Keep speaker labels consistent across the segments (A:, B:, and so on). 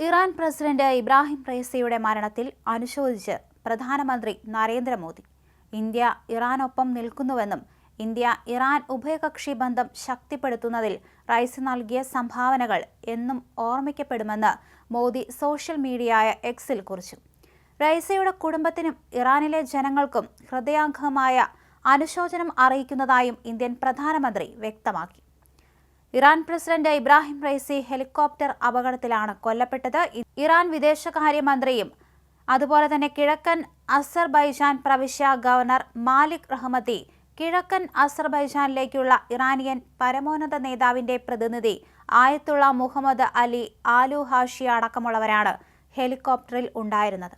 A: Iran president Ibrahim റൈസിയുടെ മരണത്തിൽ അനുശോചിച്ച് പ്രധാനമന്ത്രി നരേന്ദ്രമോദി. ഇന്ത്യ ഇറാനൊപ്പം നിൽക്കുന്നുവെന്നും ഇന്ത്യ ഇറാൻ ഉഭയകക്ഷി ബന്ധം ശക്തിപ്പെടുത്തുന്നതിൽ റൈസ് നൽകിയ സംഭാവനകൾ എന്നും ഓർമ്മിക്കപ്പെടുമെന്ന് മോദി സോഷ്യൽ മീഡിയയായ എക്സിൽ കുറിച്ചു. റൈസയുടെ കുടുംബത്തിനും ഇറാനിലെ ജനങ്ങൾക്കും ഹൃദയാംഗമായ അനുശോചനം അറിയിക്കുന്നതായും ഇന്ത്യൻ പ്രധാനമന്ത്രി വ്യക്തമാക്കി. Iran president Ebrahim Raisi helicopter അപകടത്തിലാണ് കൊല്ലപ്പെട്ടത്. ഇറാൻ വിദേശകാര്യമന്ത്രിയും അതുപോലെ തന്നെ കിഴക്കൻ അസർബൈജാൻ പ്രവിശ്യ ഗവർണർ മാലിക് റഹ്മത്തി കിഴക്കൻ അസർബൈജാനിലേക്കുള്ള ഇറാനിയൻ പരമോന്നത നേതാവിന്റെ പ്രതിനിധി ആയത്തുള്ള മുഹമ്മദ് അലി ആലു ഹാഷി അടക്കമുള്ളവരാണ് ഹെലികോപ്റ്ററിൽ ഉണ്ടായിരുന്നത്.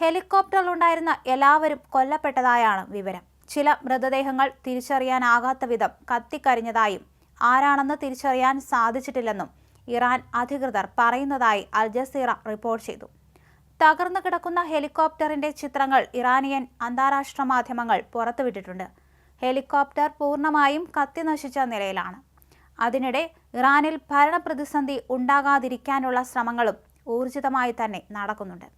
A: ഹെലികോപ്റ്ററിൽ ഉണ്ടായിരുന്ന എല്ലാവരും കൊല്ലപ്പെട്ടതായാണ് വിവരം. ചില മൃതദേഹങ്ങൾ തിരിച്ചറിയാനാകാത്ത വിധം കത്തിക്കരിഞ്ഞതായും ആരാണെന്ന് തിരിച്ചറിയാൻ സാധിച്ചിട്ടില്ലെന്നും ഇറാൻ അധികൃതർ പറയുന്നതായി അൽ ജസീറ റിപ്പോർട്ട് ചെയ്തു. തകർന്നു കിടക്കുന്ന ഹെലികോപ്റ്ററിന്റെ ചിത്രങ്ങൾ ഇറാനിയൻ അന്താരാഷ്ട്ര മാധ്യമങ്ങൾ പുറത്തുവിട്ടിട്ടുണ്ട്. ഹെലികോപ്റ്റർ പൂർണമായും കത്തിനശിച്ച നിലയിലാണ്. അതിനിടെ ഇറാനിൽ ഭരണപ്രതിസന്ധി ഉണ്ടാകാതിരിക്കാനുള്ള ശ്രമങ്ങളും ഊർജിതമായി തന്നെ നടക്കുന്നുണ്ട്.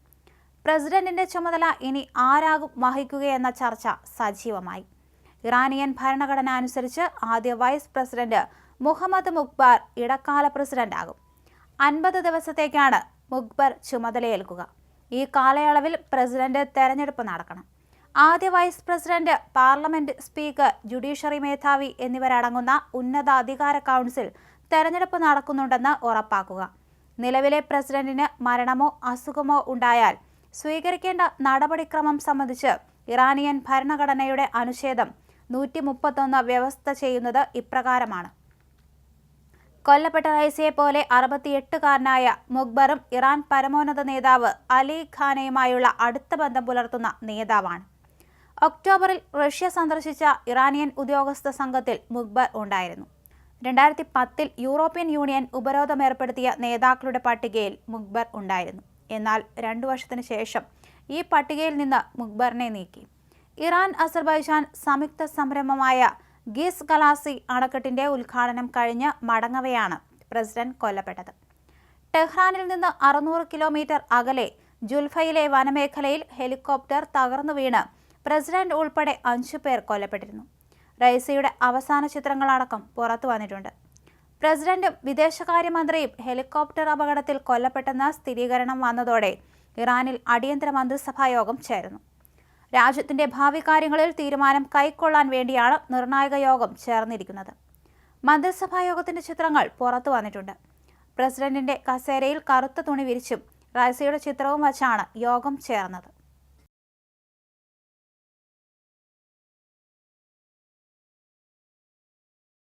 A: പ്രസിഡന്റിന്റെ ചുമതല ഇനി ആരാകും വഹിക്കുകയെന്ന ചർച്ച സജീവമായി. ഇറാനിയൻ ഭരണഘടന അനുസരിച്ച് ആദ്യ വൈസ് പ്രസിഡന്റ് മുഹമ്മദ് മുഖ്ബർ ഇടക്കാല പ്രസിഡന്റ് ആകും. അൻപത് ദിവസത്തേക്കാണ് മുഖ്ബർ ചുമതലയേൽക്കുക. ഈ കാലയളവിൽ പ്രസിഡന്റ് തെരഞ്ഞെടുപ്പ് നടക്കണം. ആദ്യ vice president parliament speaker judiciary മേധാവി എന്നിവരടങ്ങുന്ന ഉന്നതാധികാര കൗൺസിൽ തെരഞ്ഞെടുപ്പ് നടക്കുന്നുണ്ടെന്ന് ഉറപ്പാക്കുക. നിലവിലെ പ്രസിഡന്റിന് മരണമോ അസുഖമോ ഉണ്ടായാൽ സ്വീകരിക്കേണ്ട നടപടിക്രമം സംബന്ധിച്ച് ഇറാനിയൻ ഭരണഘടനയുടെ അനുച്ഛേദം നൂറ്റി മുപ്പത്തൊന്ന് വ്യവസ്ഥ ചെയ്യുന്നത് ഇപ്രകാരമാണ്. കൊല്ലപ്പെട്ട റൈസിയെ പോലെ അറുപത്തിയെട്ടുകാരനായ മുഖ്ബറും ഇറാൻ പരമോന്നത നേതാവ് അലി ഖാനയുമായുള്ള അടുത്ത ബന്ധം പുലർത്തുന്ന നേതാവാണ്. ഒക്ടോബറിൽ റഷ്യ സന്ദർശിച്ച ഇറാനിയൻ ഉദ്യോഗസ്ഥ സംഘത്തിൽ മുഖ്ബർ ഉണ്ടായിരുന്നു. രണ്ടായിരത്തി പത്തിൽ യൂറോപ്യൻ യൂണിയൻ ഉപരോധം ഏർപ്പെടുത്തിയ നേതാക്കളുടെ പട്ടികയിൽ മുഖ്ബർ ഉണ്ടായിരുന്നു. എന്നാൽ രണ്ടു വർഷത്തിന് ശേഷം ഈ പട്ടികയിൽ നിന്ന് മുഖ്ബറിനെ നീക്കി. ഇറാൻ അസർബൈജാൻ സംയുക്ത സംരംഭമായ ഗീസ് കലാസി അണക്കെട്ടിന്റെ ഉദ്ഘാടനം കഴിഞ്ഞ് മടങ്ങവെയാണ് പ്രസിഡന്റ് കൊല്ലപ്പെട്ടത്. ടെഹ്റാനിൽ നിന്ന് അറുന്നൂറ് കിലോമീറ്റർ അകലെ ജുൽഫയിലെ വനമേഖലയിൽ ഹെലികോപ്റ്റർ തകർന്നു വീണ് പ്രസിഡന്റ് ഉൾപ്പെടെ അഞ്ചു പേർ കൊല്ലപ്പെട്ടിരുന്നു. റൈസയുടെ അവസാന ചിത്രങ്ങളടക്കം പുറത്തു വന്നിട്ടുണ്ട്. പ്രസിഡന്റും വിദേശകാര്യമന്ത്രിയും ഹെലികോപ്റ്റർ അപകടത്തിൽ കൊല്ലപ്പെട്ടെന്ന സ്ഥിരീകരണം വന്നതോടെ ഇറാനിൽ അടിയന്തര മന്ത്രിസഭാ യോഗം ചേർന്നു രാജ്യത്തിന്റെ ഭാവി കാര്യങ്ങളിൽ തീരുമാനം കൈക്കൊള്ളാൻ വേണ്ടിയാണ് നിർണായക യോഗം ചേർന്നിരിക്കുന്നത്. മന്ത്രിസഭാ യോഗത്തിന്റെ ചിത്രങ്ങൾ പുറത്തു വന്നിട്ടുണ്ട്. പ്രസിഡന്റിന്റെ കസേരയിൽ കറുത്ത തുണി വിരിച്ചും റൈസയുടെ ചിത്രവും വച്ചാണ് യോഗം ചേർന്നത്.